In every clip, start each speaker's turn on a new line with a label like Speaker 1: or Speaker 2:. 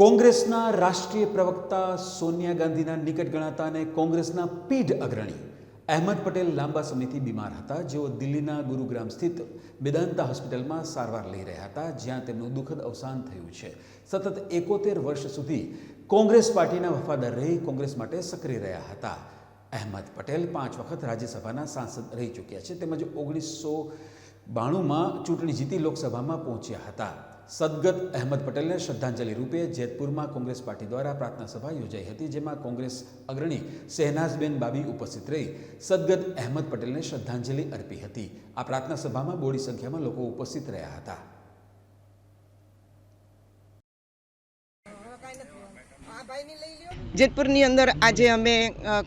Speaker 1: કોંગ્રેસના રાષ્ટ્રીય પ્રવક્તા સોનિયા ગાંધીના નિકટ ગણાતા અને કોંગ્રેસના પીઢ અગ્રણી અહેમદ પટેલ લાંબા સમયથી બીમાર હતા. જેઓ દિલ્હીના ગુરુગ્રામ સ્થિત મેદાંતા હોસ્પિટલમાં સારવાર લઈ રહ્યા હતા, જ્યાં તેમનું દુઃખદ અવસાન થયું છે. સતત એકોતેર વર્ષ સુધી કોંગ્રેસ પાર્ટીના વફાદાર રહી કોંગ્રેસ માટે સક્રિય રહ્યા હતા. અહેમદ પટેલ પાંચ વખત રાજ્યસભાના સાંસદ રહી ચૂક્યા છે, તેમજ ઓગણીસો બાણુંમાં ચૂંટણી જીતી લોકસભામાં પહોંચ્યા હતા. સદગત અહેમદ પટેલને શ્રદ્ધાંજલિ રૂપે જેતપુરમાં કોંગ્રેસ પાર્ટી દ્વારા પ્રાર્થના સભા યોજાઈ હતી, જેમાં કોંગ્રેસ અગ્રણી શહેનાઝબેન બાબી ઉપસ્થિત રહી સદગત અહેમદ પટેલને શ્રદ્ધાંજલિ અર્પી હતી. આ પ્રાર્થના સભામાં બોડી સંખ્યામાં લોકો ઉપસ્થિત રહ્યા હતા.
Speaker 2: જેતપુરની અંદર આજે અમે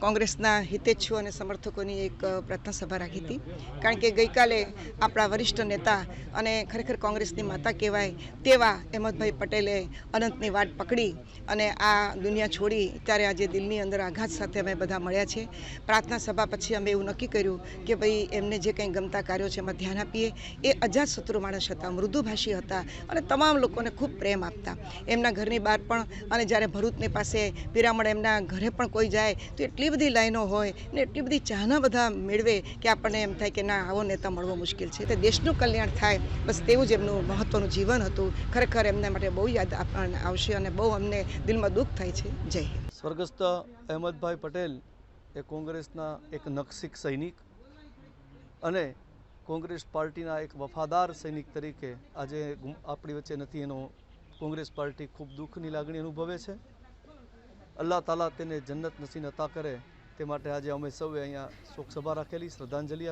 Speaker 2: કોંગ્રેસના હિતેચ્છુ અને સમર્થકોની એક પ્રાર્થના સભા રાખી હતી. કારણ કે ગઈકાલે આપણા વરિષ્ઠ નેતા અને ખરેખર કોંગ્રેસની માતા કહેવાય તેવા અહેમદભાઈ પટેલે અનંતની વાટ પકડી અને આ દુનિયા છોડી ત્યારે આજે દિલની અંદર આઘાત સાથે અમે બધા મળ્યા છે. પ્રાર્થના સભા પછી અમે એવું નક્કી કર્યું કે ભાઈ એમને જે કંઈ ગમતા કાર્યો છે એમાં ધ્યાન આપીએ. એ અજાત શત્રુ માણસ હતા, મૃદુભાષી હતા અને તમામ લોકોને ખૂબ પ્રેમ આપતા. એમના ઘરની બહાર પણ અને જ્યારે ભરૂચની પાસે પિરામણ એમના ઘરે પણ કોઈ જાય તો એટલી બધી લાઈનો હોય ને એટલી બધી ચાહના બધા મેળવે કે આપણને એમ થાય કે ના, આવો નેતા મળવો મુશ્કેલ છે. તે દેશનું કલ્યાણ થાય, બસ તેવું જ એમનું મહત્ત્વનું જીવન હતું. ખરેખર એમના માટે બહુ યાદ આવશે અને બહુ અમને દિલમાં દુઃખ થાય છે. જય
Speaker 3: સ્વર્ગસ્થ અહેમદભાઈ પટેલ એ કોંગ્રેસના એક નક્ષિક સૈનિક અને કોંગ્રેસ પાર્ટીના એક વફાદાર સૈનિક તરીકે આજે આપણી વચ્ચે નથી એનો કોંગ્રેસ પાર્ટી ખૂબ દુઃખની લાગણી અનુભવે છે. અલ્લાહ તાલા તેને જન્નત નસીન અતા કરે. તે માટે આજે અમે સૌએ અહીંયા શોકસભા રાખેલી, શ્રદ્ધાંજલિ